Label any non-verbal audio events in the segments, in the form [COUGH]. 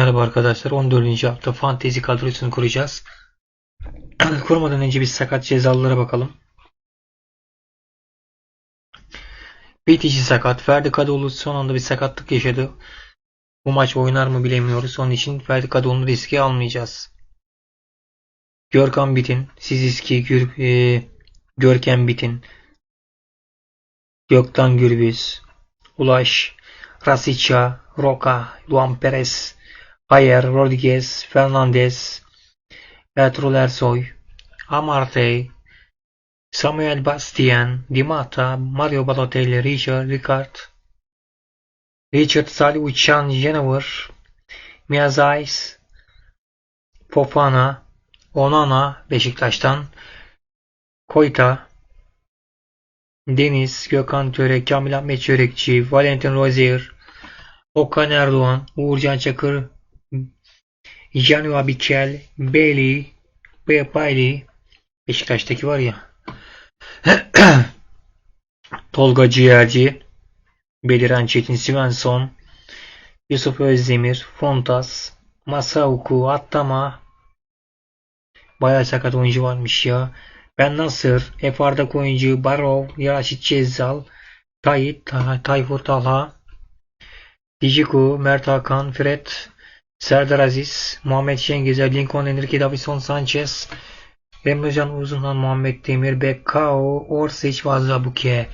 Merhaba arkadaşlar. 14. hafta fantezi kadrosunu kuracağız. [CLEARS THROAT] Kurmadan önce biz sakat cezalılara bakalım. Bitici sakat. Ferdi Kadıoğlu son anda bir sakatlık yaşadı. Bu maç oynar mı bilemiyoruz. Onun için Ferdi Kadıoğlu'nu riske almayacağız. Görkan Bitin, Siziski, Gür, e, Görkem Bitin, Gökten Gürbüz, Ulaş, Rasica, Roca, Luan Perez, Bayer, Rodriguez, Fernandez, Ertuğrul Ersoy, Amartey, Samuel Bastian, Di Mata, Mario Balotelli, Richard Ricard, Richard Salih Uçan Jennifer, Miazais, Fofana, Onana Beşiktaş'tan, Koyta, Deniz, Gökhan Töre, Kamil Ahmet Çörekçi, Valentin Rozier, Okan Erdoğan, Uğurcan Çakır, Janu Abikel, Bailey, Bailey, Beşiktaş'taki var ya. [CLEARS THROAT] Tolga Ciğerci, Beliren Çetin Svensson, Yusuf Özdemir, Fontas, Masauku, Attama, Bayağı sakat oyuncu varmış ya. Ben Nasır, Efardak oyuncu, Barov, Raşit Cezzal, Tayyip, Ta Tayfur Talha, Dijiku, Mert Hakan, Fred, Serdar Aziz, Muhammed Şengezer, Lincoln, Enrique Davison Sanchez, Emrecan Uzunhan, Muhammed Demir, Bekkao, Orsic, Vazabuke.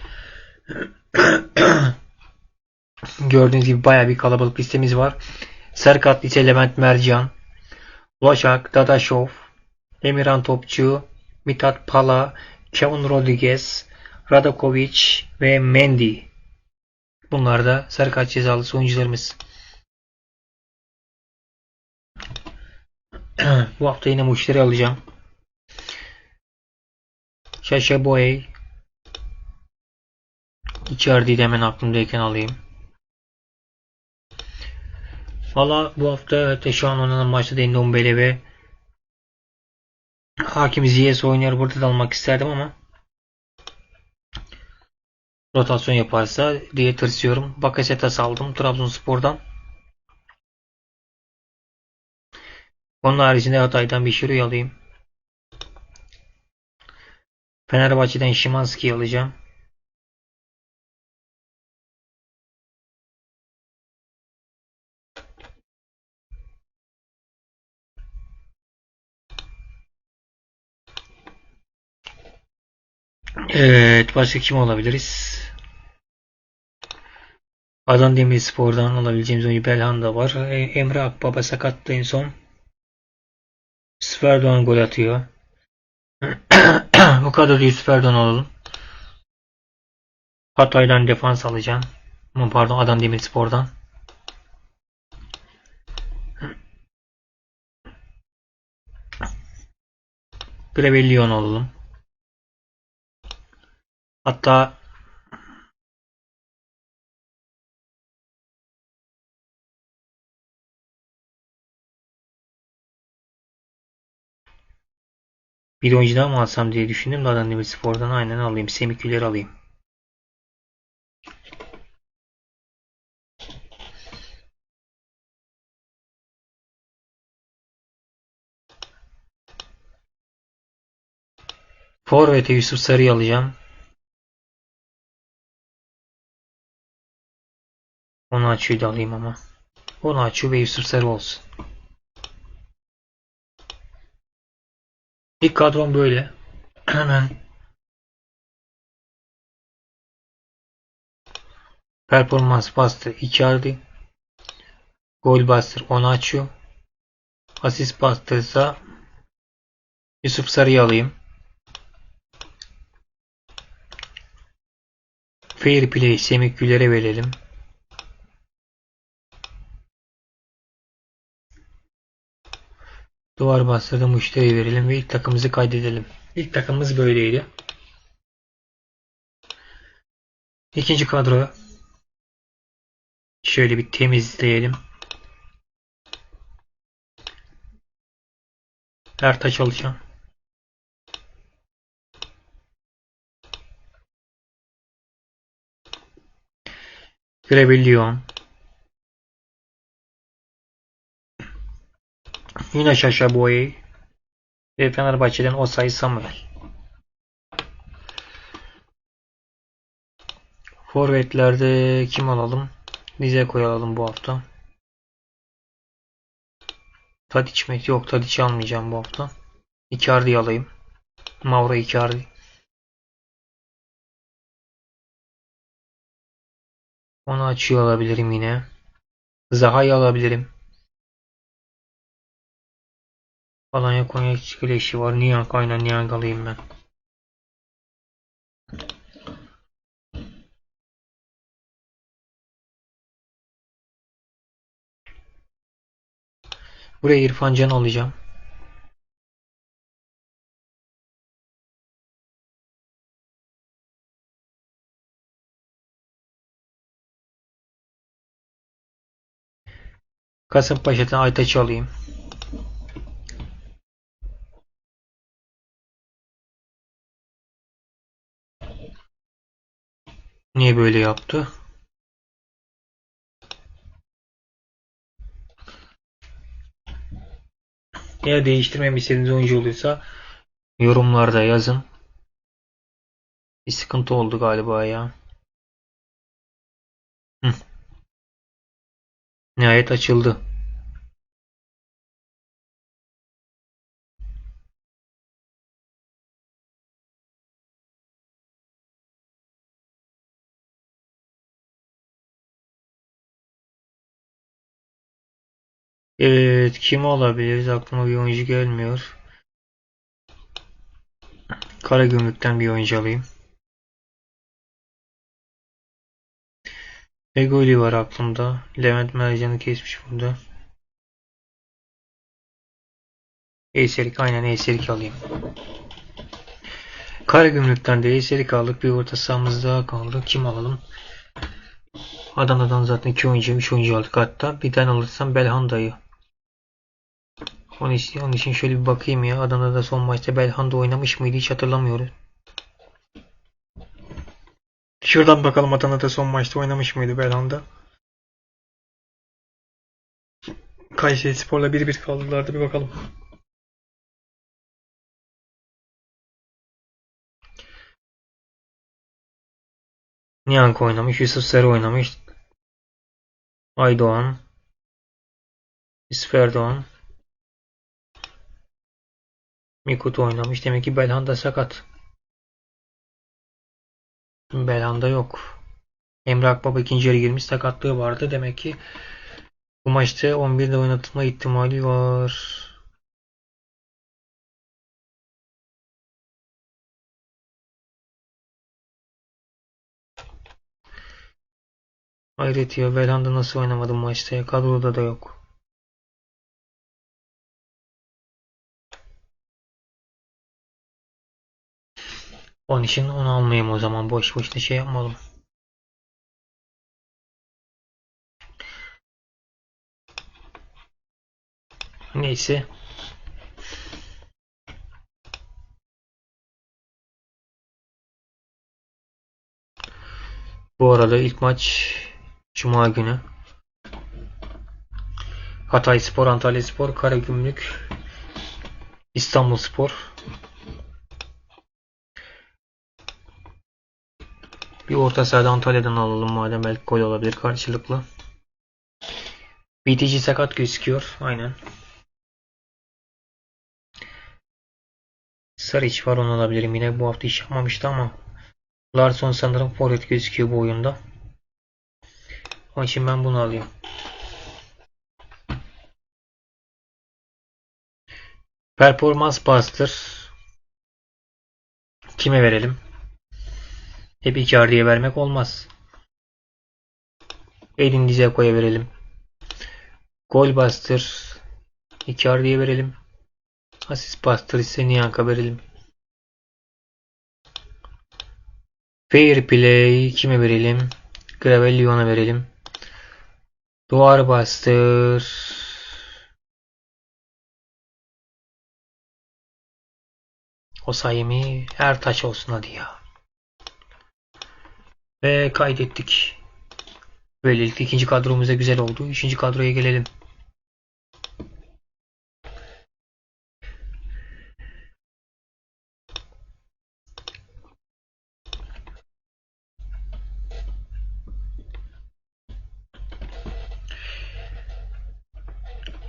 [CLEARS THROAT] Gördüğünüz gibi baya bir kalabalık listemiz var. Serkat Lise Levent Mercan, Ulaşak, Dadaşov, Emirhan Topçu, Mithat Pala, Kevin Rodriguez, Radakovic ve Mendy. Bunlar da Serkat cezalısı oyuncularımız. Bu hafta yine müşteri alacağım. Şaşa Boey. İçerideyi de hemen aklımdayken alayım. Valla bu hafta evet, şu an oynanan maçta Endombele ve Hakim Ziyech oynar burada da almak isterdim ama rotasyon yaparsa diye tırsıyorum. Bakasetas aldım Trabzonspor'dan. Onun haricinde Hatay'dan bir Şiru'yu alayım. Fenerbahçe'den Şimanski'yi alacağım. Evet, başka kim olabiliriz? Adana Demirspor'dan alabileceğimiz oyuncu Belhanda var. E, Emre Akbaba sakattı en son. Sferdoğan gol atıyor. [CLEARS THROAT] Bu kadar değil Sferdoğan alalım. Hatay'dan defans alacağım. Aman Pardon Adana Demirspor'dan. Grevellion alalım. Hatta bir oyuncu daha mı alsam diye düşündüm de Adana Demirspor'dan aynen alayım. Semiküleri alayım. Forvet'e Yusuf Sarı'yı alacağım. Onu açıyı da alayım ama. Onu açıyor ve Yusuf Sarı olsun. İlk kadrom böyle. Hemen performans bastı Icardi. Gol bastır onu açıyor. Asist bastırsa Yusuf Sarı'yı alayım. Fair play Semih Güler'e verelim. Duvar bastırdı müşteri verelim ve ilk takımımızı kaydedelim. İlk takımımız böyleydi. İkinci kadro şöyle bir temizleyelim. Ertaç alacağım. Grevillion Yine Şaşa Boy. Ve Fenerbahçe'den Osay Samuel. Forvetlerde kim alalım? Bize koyalım bu hafta. Tadiç mi? Yok Tadiç almayacağım bu hafta. Icardi'yi alayım. Mauro Icardi. Onu açıyor alabilirim yine. Zaha'yı alabilirim. Alanya Konya Güleşi var. Niyank aynen Niyank alayım ben. Buraya İrfan Can alacağım. Kasımpaşa'dan Aytaç'ı alayım. Niye böyle yaptı? Eğer değiştirmemi istediğiniz oyuncu olursa yorumlarda yazın. Bir sıkıntı oldu galiba ya. Hı. Nihayet açıldı. Evet, kim olabiliriz? Aklıma bir oyuncu gelmiyor. Karagümrük'ten bir oyuncu alayım. Begoli var aklımda. Levent Mercan'ı kesmiş burada. Eyserik aynen Eyserik alayım. Karagümrük'ten de Eyserik aldık. Bir orta sahamız daha kaldı. Kim alalım? Adana'dan zaten 2 oyuncu 3 oyuncu aldık hatta. Bir tane alırsam Belhanda'yı. Onun için, onun için şöyle bir bakayım ya. Adana'da son maçta Belhanda oynamış mıydı hiç hatırlamıyorum. Şuradan bakalım Adana'da son maçta oynamış mıydı Belhanda? Kayseri Spor'la 1-1 kaldılardı bir bakalım. Niyank oynamış, Yusuf Sarı oynamış. Aydoğan. Yusuf Erdoğan. Mikut oynamış. Demek ki Belhanda sakat. Belhanda yok. Emre Akbaba ikinci yarı girmiş. Sakatlığı vardı. Demek ki bu maçta 11'de oynatılma ihtimali var. Hayret ya Belhanda nasıl oynamadı maçta. Kadroda da yok. Onun için onu almayayım o zaman. Boş boşuna şey yapmalım. Neyse. Bu arada ilk maç Cuma günü. Hatay Spor, Antalya Spor, Karagümrük, İstanbul Spor. Bir orta sahada Antalya'dan alalım madem belki gol olabilir karşılıklı. BTG sakat gözüküyor. Aynen. Saric var onu alabilirim. Yine bu hafta iş yapmamıştı ama Larson sanırım forvet gözüküyor bu oyunda. Onun için ben bunu alayım. Performans Buster kime verelim? Hep Icardi'ye vermek olmaz. Elin dize koya verelim. Gol Buster Icardi'ye verelim. Asist Buster ise Niyank'a verelim. Fair Play kime verelim? Gravellion'a verelim. Duvar Buster O sayımı her taş olsun hadi ya. Ve kaydettik. Böylelikle ikinci kadromuza güzel oldu. Üçüncü kadroya gelelim.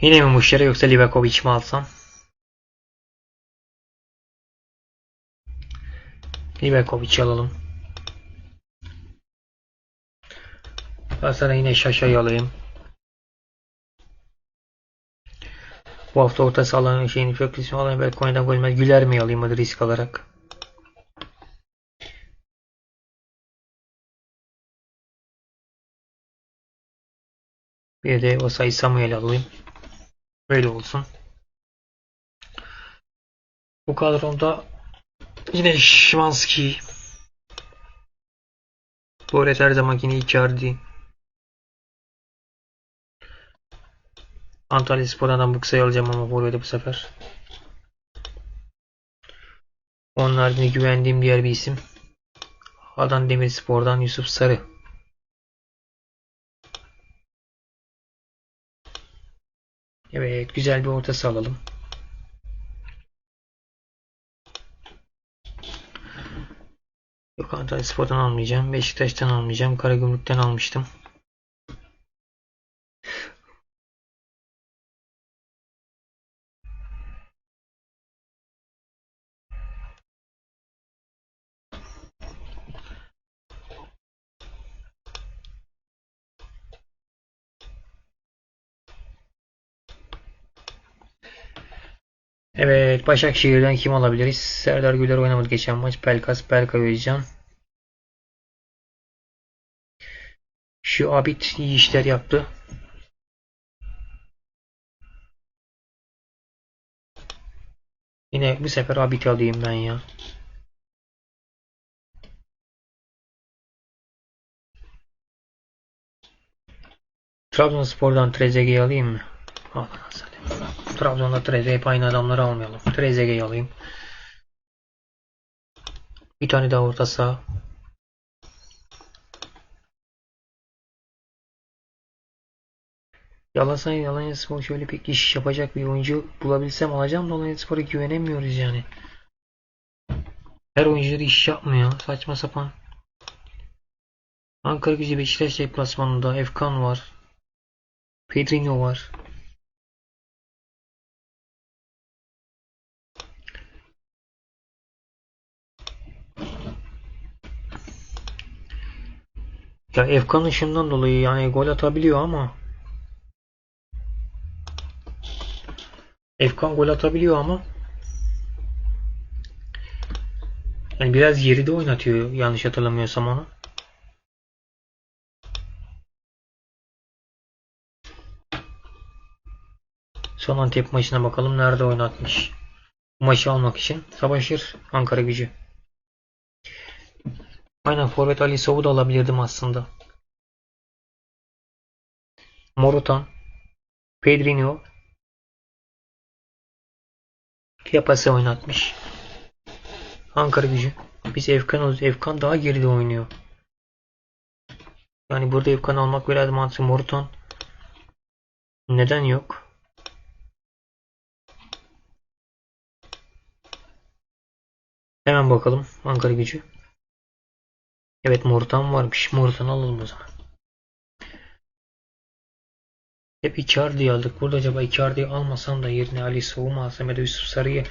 Yine mi Muşera yoksa Livakovic mi alsam? Livakovic alalım. Ben sana yine Şaşa'yı alayım. Bu hafta orta sahanın şeyini çok ismi alayım. Belki oyundan gol yemez. Güler mi alayım hadi risk alarak. Bir de Osay Samuel alayım. Böyle olsun. Bu kadronda yine Şimanski. Boret her zaman yine Icardi. Antalya Spor'dan Buksa'yı alacağım ama Forvet'e bu sefer. Onun haricinde güvendiğim diğer bir isim. Adan Demirspor'dan Yusuf Sarı. Evet, güzel bir orta alalım. Yok Antalya Spor'dan almayacağım. Beşiktaş'tan almayacağım. Karagümrük'ten almıştım. Evet, Başakşehir'den kim alabiliriz? Serdar Güler oynamadı geçen maç. Pelkas, Berkay Özcan. Şu Abid iyi işler yaptı. Yine bu sefer Abid alayım ben ya. Trabzonspor'dan Trezeguet'i alayım mı? Al hadi. Trabzon'da Trezeguet hep aynı adamları almayalım. Trezeguet'i alayım. Bir tane daha orta saha. Galatasaray Alanyaspor şöyle pek iş yapacak bir oyuncu bulabilsem alacağım da Alanyaspor'a güvenemiyoruz yani. Her oyuncu da iş yapmıyor. Saçma sapan. Ankara gücü Beşiktaş deplasmanında Efkan var. Pedrinho var. Ya Efkan ışığından dolayı yani gol atabiliyor ama Efkan gol atabiliyor ama yani biraz geride oynatıyor yanlış hatırlamıyorsam onu. Son Antep maçına bakalım nerede oynatmış. Maçı almak için savaşır Ankara gücü. Aynen Forvet Ali Sov'u da alabilirdim aslında. Morutan, Pedrinho, Yapası oynatmış. Ankara gücü. Biz Efkan oluruz. Efkan daha geride oynuyor. Yani burada Efkan almak biraz mantıklı. Morutan neden yok? Hemen bakalım Ankara gücü. Evet Morutan varmış. Morutan alalım o zaman. Hep Icardi'yi aldık. Burada acaba Icardi'yi almasam da yerine Ali mu alsam ya da Yusuf Sarı'yı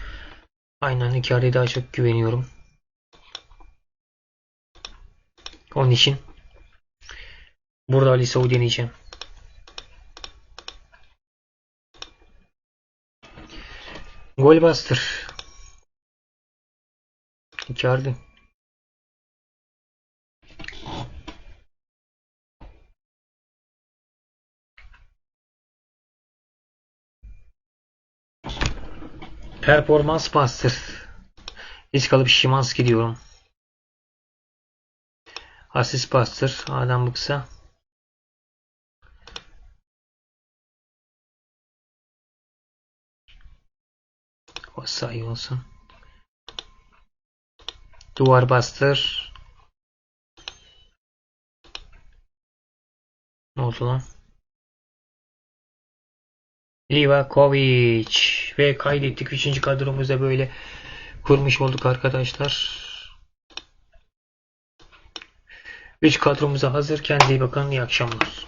aynen Icardi'ye daha çok güveniyorum. Onun için burada Ali Soğuk deneyeceğim. Gol bastır. Icardi. Performans bastır. Risk alıp Şimanski diyorum. Asist bastır. Adam bıksa. O sayı olsun. Duvar bastır. Ne oldu lan? Livakovic ve kaydettik. Üçüncü kadromuzda böyle kurmuş olduk arkadaşlar. Üç kadromuza hazır. Kendinize iyi bakın. İyi akşamlar.